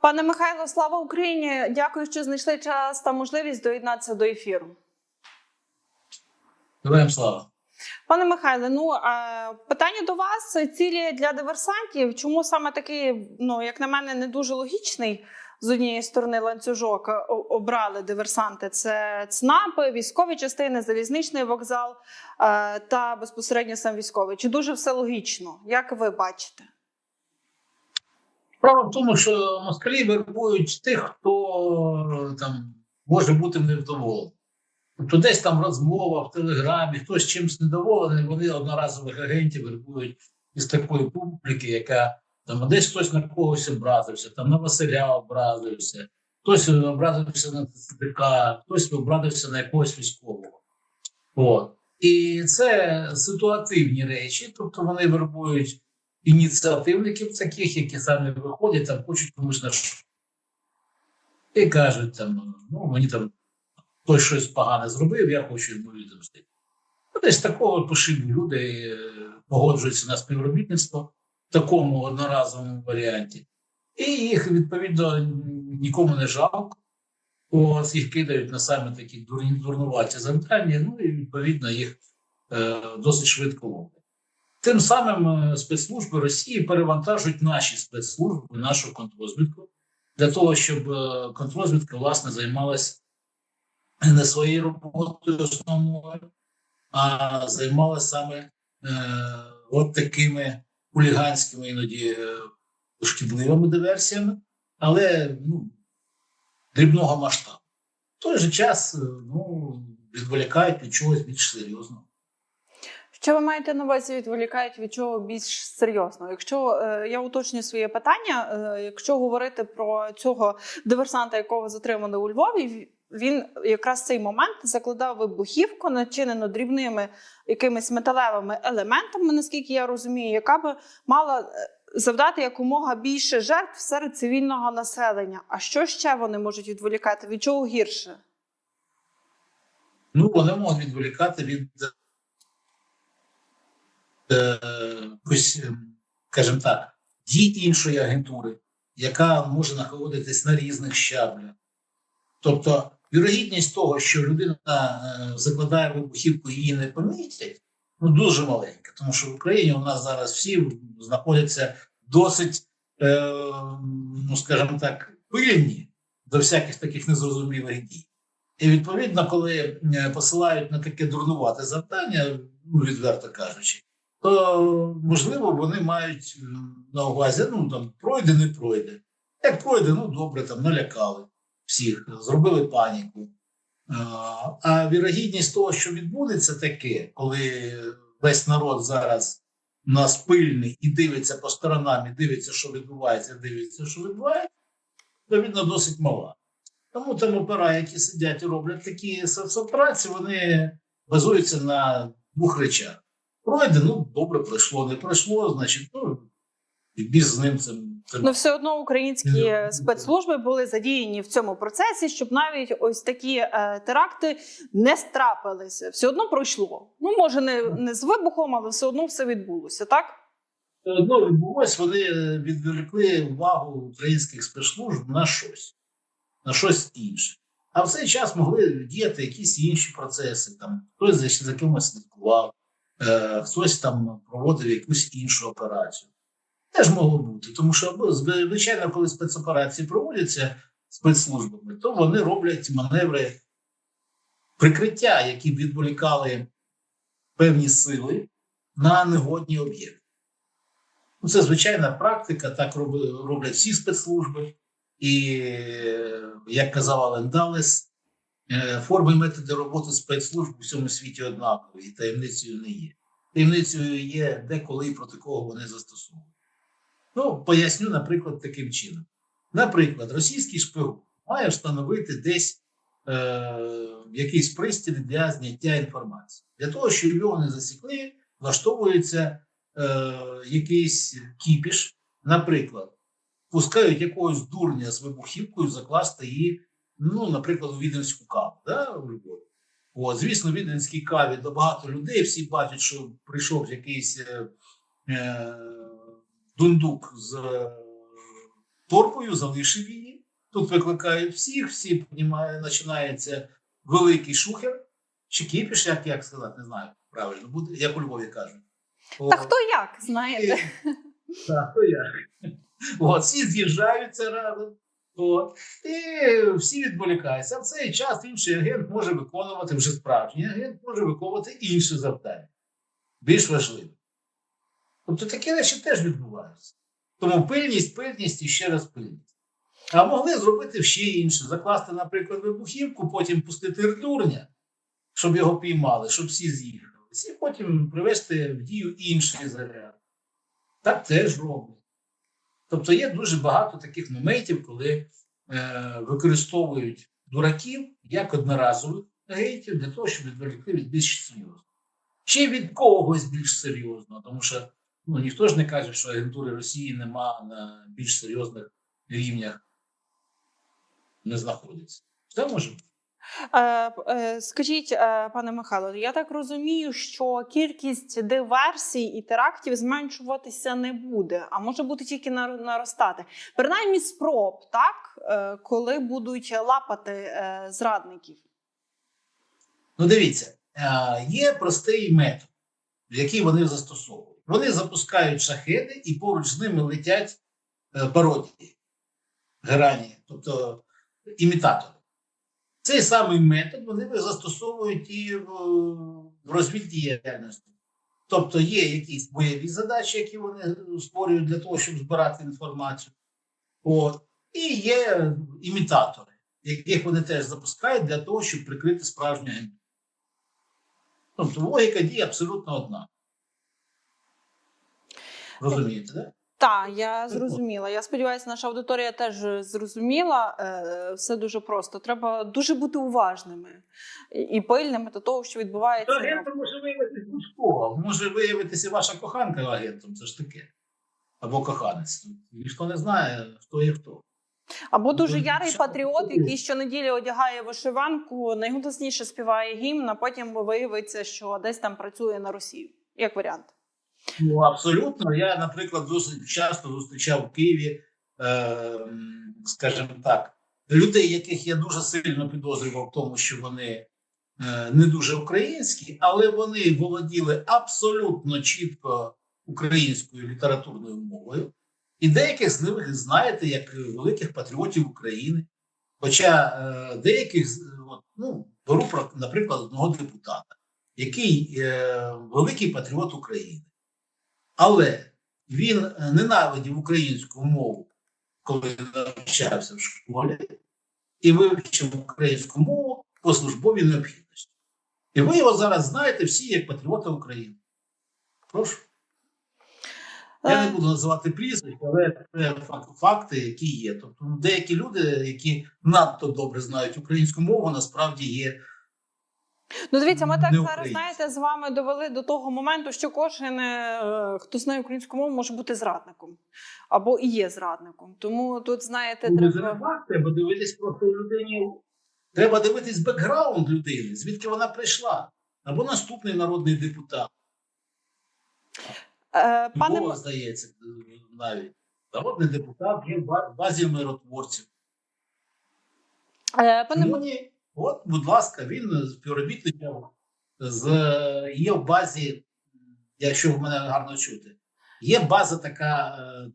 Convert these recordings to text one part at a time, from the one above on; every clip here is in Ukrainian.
Пане Михайло, слава Україні! Дякую, що знайшли час та можливість доєднатися до ефіру. Героям слава. Пане Михайле, ну питання до вас цілі для диверсантів. Чому саме такий, ну як на мене, не дуже логічний з однієї сторони ланцюжок е, обрали диверсанти? Це ЦНАПи, військові частини, залізничний вокзал е, та безпосередньо сам військовий. Чи дуже все логічно? Як ви бачите? Справа в тому, що москалі вербують тих, хто е, там може бути невдоволений. Тобто десь там розмова в телеграмі, хтось чимось недоволений, вони одноразових агентів вербують із такої публіки, яка там десь хтось на когось образився, там на Василя образився, хтось образився на ЦДК, хтось образився на якогось військового. От. І це ситуативні речі, тобто вони вербують ініціативників таких, які самі виходять, там хочуть комусь на що. І кажуть, там, ну, мені там хтось щось погане зробив, я хочу йому відомстити. Ну, Десь такого пошибні люди е, погоджуються на співробітництво в такому одноразовому варіанті. І їх, відповідно, нікому не жалко. Ось їх кидають на саме такі дурні, дурнуваті завдання, ну і відповідно їх е, досить швидко ловлять. Тим самим е, спецслужби Росії перевантажують наші спецслужби, нашу контррозвідку, для того, щоб е, контррозвідка власне займалась не своєю роботою основною, а займалася саме е, от такими хуліганськими іноді е, шкідливими диверсіями, але ну, дрібного масштабу. В той же час ну, відволікають від чогось більш серйозного. Що ви маєте на увазі відволікають від чого більш серйозно? Якщо е, я уточню своє питання, е, якщо говорити про цього диверсанта, якого затримали у Львові, він якраз цей момент закладав вибухівку, начинену дрібними якимись металевими елементами, наскільки я розумію, яка би мала е, завдати якомога більше жертв серед цивільного населення. А що ще вони можуть відволікати? Від чого гірше? Ну, вони можуть відволікати від е, е, скажімо так, дій іншої агентури, яка може знаходитись на різних щаблях. Тобто, вірогідність того, що людина е, закладає вибухівку і її не помітять, ну дуже маленька, тому що в Україні у нас зараз всі знаходяться досить, е, ну скажімо так, пильні до всяких таких незрозумілих дій. І відповідно, коли посилають на таке дурнувате завдання, ну відверто кажучи, то можливо вони мають е, на увазі, ну там пройде, не пройде. Як пройде, ну добре, там налякали всіх, зробили паніку. А, А вірогідність того, що відбудеться таке, коли весь народ зараз у нас пильний і дивиться по сторонам, і дивиться, що відбувається, дивиться, що відбувається, то відно досить мала. Тому там опера, які сидять і роблять такі соцоперації, вони базуються на двох речах. Пройде, ну добре, пройшло, не пройшло, значить, ну біз з ним цим. Ну, все одно українські спецслужби були задіяні в цьому процесі, щоб навіть ось такі е, теракти не страпилися. Все одно пройшло. Ну, може, не, не з вибухом, але все одно все відбулося, так? Все одно відбулось, вони відволікли увагу українських спецслужб на щось, на щось інше. А в цей час могли діяти якісь інші процеси. Там хтось за, за кимось слідкував, е, хтось там проводив якусь іншу операцію. Теж могло бути, тому що звичайно, коли спецоперації проводяться спецслужбами, то вони роблять маневри прикриття, які б відволікали певні сили на негодні об'єкти. Ну, це звичайна практика, так роблять всі спецслужби. І, як казав Ален Далес, форми і методи роботи спецслужб у всьому світі однакові, і таємницею не є. Таємницею є де, коли і проти кого вони застосовують. Ну, поясню, наприклад, таким чином. Наприклад, російський шпигун має встановити десь е, якийсь пристрій для зняття інформації. Для того, щоб його не засікли, влаштовується е, якийсь кіпіш, наприклад, пускають якогось дурня з вибухівкою закласти її, ну, наприклад, у віденську каву, да, у Львові. От, звісно, в віденській каві до багато людей, всі бачать, що прийшов якийсь е, е, дундук з е, торбою залишив її. Тут викликають всіх, всі піднімає, починається великий шухер, чи кіпіш, як, як сказати, не знаю правильно, буде, як у Львові кажуть. Та От. хто як, знаєте? Так, то я. От, всі з'їжджаються разом. От, і всі відволікаються. В цей час інший агент може виконувати вже справжній агент може виконувати інші завдання, більш важливі. Тобто такі речі теж відбуваються. Тому пильність, пильність і ще раз пильність. А могли зробити ще інше: закласти, наприклад, вибухівку, потім пустити ртурня, щоб його піймали, щоб всі з'їхались, і потім привести в дію інший заряд. Так теж роблять. Тобто є дуже багато таких моментів, коли е, використовують дураків як одноразових агентів для того, щоб відволікти від більш серйозного. Чи від когось більш серйозного, тому що ну, ніхто ж не каже, що агентури Росії нема на більш серйозних рівнях не знаходиться. Все може бути. Е, е, Скажіть, е, пане Михайло, я так розумію, що кількість диверсій і терактів зменшуватися не буде, а може бути тільки наростати. Принаймні спроб, так коли будуть лапати зрадників. Ну, дивіться, є простий метод, який вони застосовують. Вони запускають шахеди і поруч з ними летять пародії, грані, тобто імітатори. Цей самий метод вони застосовують і в, в розвіддіяльності. Тобто є якісь бойові задачі, які вони створюють для того, щоб збирати інформацію. От. І є імітатори, яких вони теж запускають для того, щоб прикрити справжню агентуру. Тобто логіка діє абсолютно одна. Розумієте, так? Так, я зрозуміла. Я сподіваюся, наша аудиторія теж зрозуміла. Е, Все дуже просто. Треба дуже бути уважними і- пильними до того, що відбувається. Агентом може виявитися будь-хто. Може виявитися ваша коханка агентом, це ж таке. Або коханець. Ніхто не знає, хто є хто. Або дуже ярий патріот, який щонеділі одягає вишиванку, найголосніше співає гімн, а потім виявиться, що десь там працює на Росію. Як варіант. Ну, абсолютно. Я, наприклад, досить часто зустрічав в Києві, е, скажімо так, людей, яких я дуже сильно підозрював в тому, що вони е, не дуже українські, але вони володіли абсолютно чітко українською літературною мовою. І деяких з них знаєте як великих патріотів України. Хоча е, деяких, от, ну, беру, наприклад, одного депутата, який е, великий патріот України. Але він е, ненавидів українську мову, коли навчався в школі, і вивчив українську мову по службовій необхідності. І ви його зараз знаєте всі як патріота України. Прошу. Я Е, не буду називати прізвищ, але це факти, які є. Тобто ну, деякі люди, які надто добре знають українську мову, насправді є Ну, дивіться, ми так не зараз знаєте з вами довели до того моменту, що кожен, е, хто знає українську мову, може бути зрадником або і є зрадником. Тому тут знаєте, Ну, треба. треба, дивитись просто людині. Треба дивитись бекграунд людини, звідки вона прийшла. Або наступний народний депутат. Е, Пане Львова, здається, навіть. Народний депутат є в базі миротворців. е, пане ні? От, будь ласка, він співробітником з є в базі, якщо в мене гарно чути, є база така, е,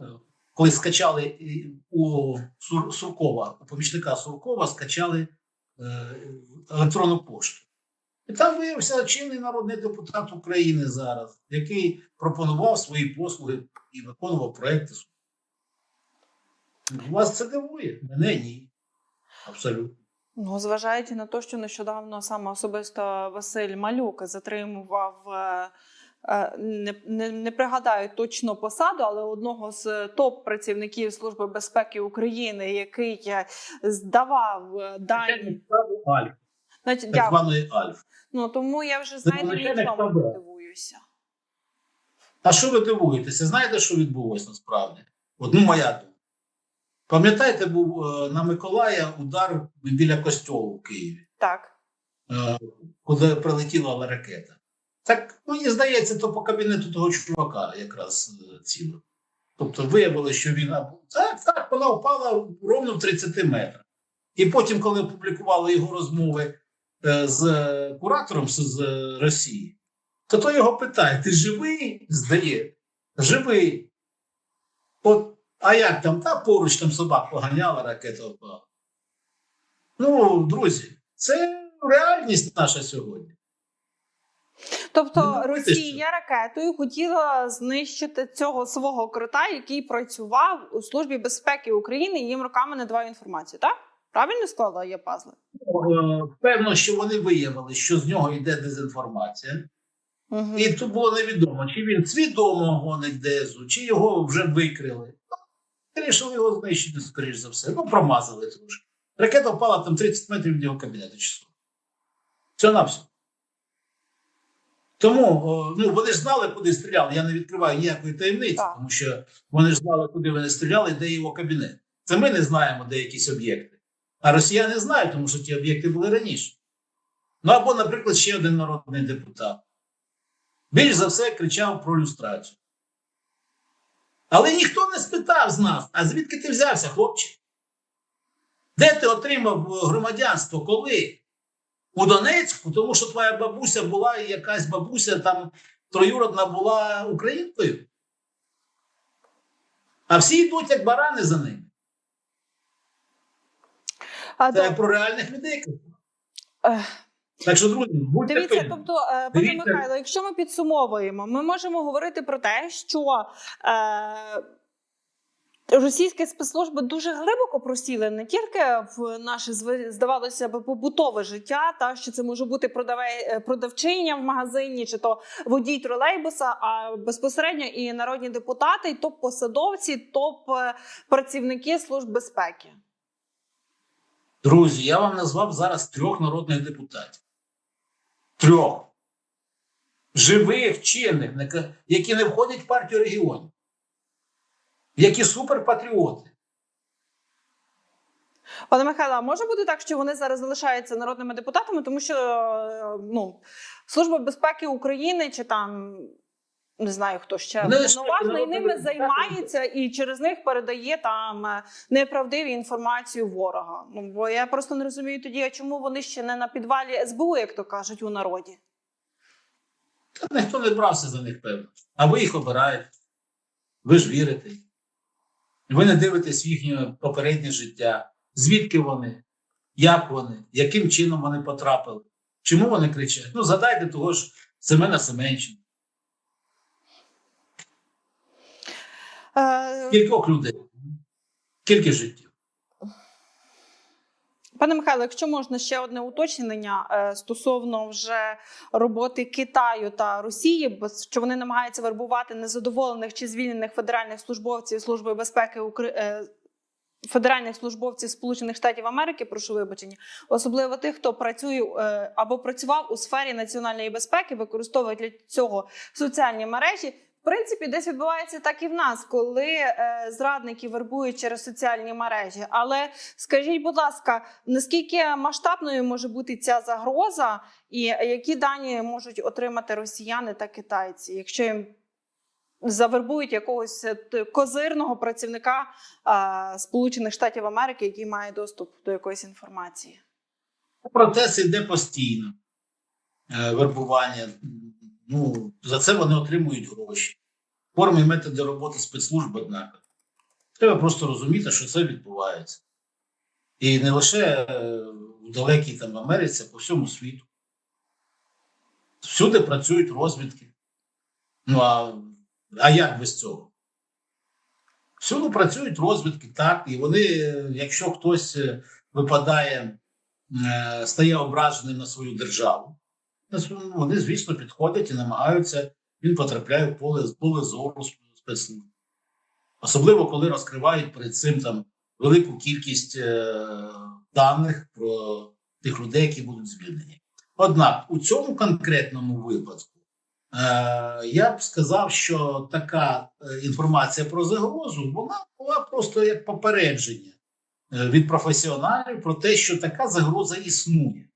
е, коли скачали у Сур- Суркова, у помічника Суркова скачали е, електронну пошту. І там виявився чинний народний депутат України зараз, який пропонував свої послуги і виконував проекти. Вас це дивує? Мене ні. Абсолютно. Ну, зважаючи на те, що нещодавно саме особисто Василь Малюк затримував. е, е, Не, не, не пригадаю точно посаду, але одного з топ-працівників Служби безпеки України, який е, здавав дані. Альф, Значить, так званий Альф. Ну тому я вже знаєте нічому не дивуюся. А що ви дивуєтеся? Знаєте, що відбулося насправді? От, ну, моя думка. Пам'ятаєте, був е, на Миколая удар біля костьолу в Києві, Так. е, коли прилетіла ракета. Так мені здається, то по кабінету того чувака якраз е, ціло. Тобто виявилося, що він так, так, вона впала ровно в 30 метрах. І потім, коли опублікували його розмови з куратором з, Росії, то той його питає: ти живий? Здає, живий. А як там? Та поруч там собак поганяла, ракета впала. Ну, друзі, це реальність наша сьогодні. Тобто Ну, Росія ракетою хотіла знищити цього свого крота, який працював у службі безпеки України і їм роками не давав інформацію. Так правильно склала є пазли? Е, Певно, що вони виявили, що з нього йде дезінформація. Угу. І тут було невідомо, чи він свідомо гонить дезу, чи його вже викрили. Вирішили його знищити, скоріш за все. Ну, промазали трошки. Ракета впала там 30 метрів від його кабінету число. Все на все. Тому ну, вони ж знали, куди стріляли. Я не відкриваю ніякої таємниці, Так. тому що вони ж знали, куди вони стріляли, де його кабінет. Це ми не знаємо, де якісь об'єкти. А росіяни знають, тому що ті об'єкти були раніше. Ну або, наприклад, ще один народний депутат. Більш за все кричав про люстрацію. Але ніхто не спитав з нас, а звідки ти взявся, хлопче? Де ти отримав е, громадянство? Коли? У Донецьку, тому що твоя бабуся була і якась бабуся там троюродна була українкою. А всі йдуть як барани за ним. А, Це до- про реальних людей. Так що, друзі, будьте Дивіться, пильні. тобто, е, пане Михайло, якщо ми підсумовуємо, ми можемо говорити про те, що е, російські спецслужби дуже глибоко просіли не тільки в наше зви- здавалося б побутове життя, та що це може бути продаве, е, продавчиня в магазині, чи то водій тролейбуса, а безпосередньо і народні депутати, і топ-посадовці, топ-працівники служб безпеки. Друзі, я вам назвав зараз трьох народних депутатів. Трьох. Живих, чинних, які не входять в партію регіонів, які суперпатріоти. Пане Михайло, а може бути так, що вони зараз залишаються народними депутатами, тому що е, ну, Служба безпеки України чи там не знаю хто ще лише повноважний ними займається і через них передає там е, неправдиві інформацію ворога. Ну бо я просто не розумію тоді, а чому вони ще не на підвалі СБУ, як то кажуть у народі. Та ніхто не брався за них, певно. А ви їх обираєте. Ви ж вірите. Ви не дивитесь їхнє попереднє життя. Звідки вони, як вони, яким чином вони потрапили, чому вони кричать? Ну, згадайте того ж Семена Семенченка. Кількох людей. Кілька життів. Пане Михайло, якщо можна ще одне уточнення е, стосовно вже роботи Китаю та Росії, бо що вони намагаються вербувати незадоволених чи звільнених федеральних службовців Служби безпеки Укра- е, Федеральних службовців Сполучених Штатів Америки, прошу вибачення, особливо тих, хто працює е, або працював у сфері національної безпеки, використовує для цього соціальні мережі. Принципі, десь відбувається так і в нас, коли е, зрадники вербують через соціальні мережі. Але скажіть, будь ласка, наскільки масштабною може бути ця загроза, і які дані можуть отримати росіяни та китайці, якщо їм завербують якогось е, козирного працівника е, Сполучених Штатів Америки, який має доступ до якоїсь інформації? Процес йде постійно. Вербування. Ну, за це вони отримують гроші. Форми і методи роботи спецслужб однакові. Треба просто розуміти, що це відбувається. І не лише е, в далекій там Америці, а по всьому світу. Всюди працюють розвідки. Ну а, а як без цього? Всюди працюють розвідки, так, і вони, е, якщо хтось е, випадає, стає ображеним на свою державу, вони, звісно, підходять і намагаються, він потрапляє в поле, в поле зору спецслужб. Особливо, коли розкривають перед цим там велику кількість е, даних про тих людей, які будуть звільнені. Однак у цьому конкретному випадку е, я б сказав, що така е, інформація про загрозу вона була просто як попередження е, від професіоналів про те, що така загроза існує.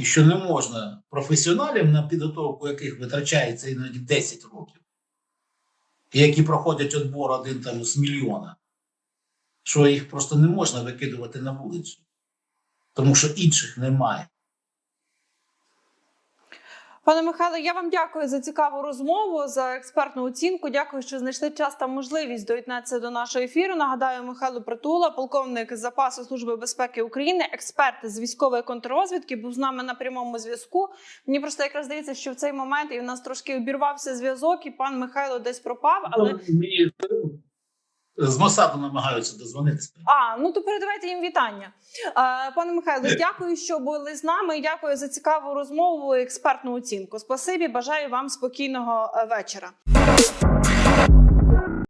І що не можна професіоналів, на підготовку яких витрачається іноді 10 років, і які проходять відбор один там з мільйона, що їх просто не можна викидувати на вулицю, тому що інших немає. Пане Михайло, я вам дякую за цікаву розмову, за експертну оцінку. Дякую, що знайшли час та можливість доєднатися до нашого ефіру. Нагадаю, Михайло Притула, полковник запасу служби безпеки України, експерт з військової контррозвідки, був з нами на прямому зв'язку. Мені просто якраз здається, що в цей момент і в нас трошки обірвався зв'язок, і пан Михайло десь пропав. Але Мені з Мосаду намагаються дозвонитися. а ну то передавайте їм вітання. Е, Пане Михайло, дякую, що були з нами. Дякую за цікаву розмову, і експертну оцінку. Спасибі, бажаю вам спокійного е, вечора.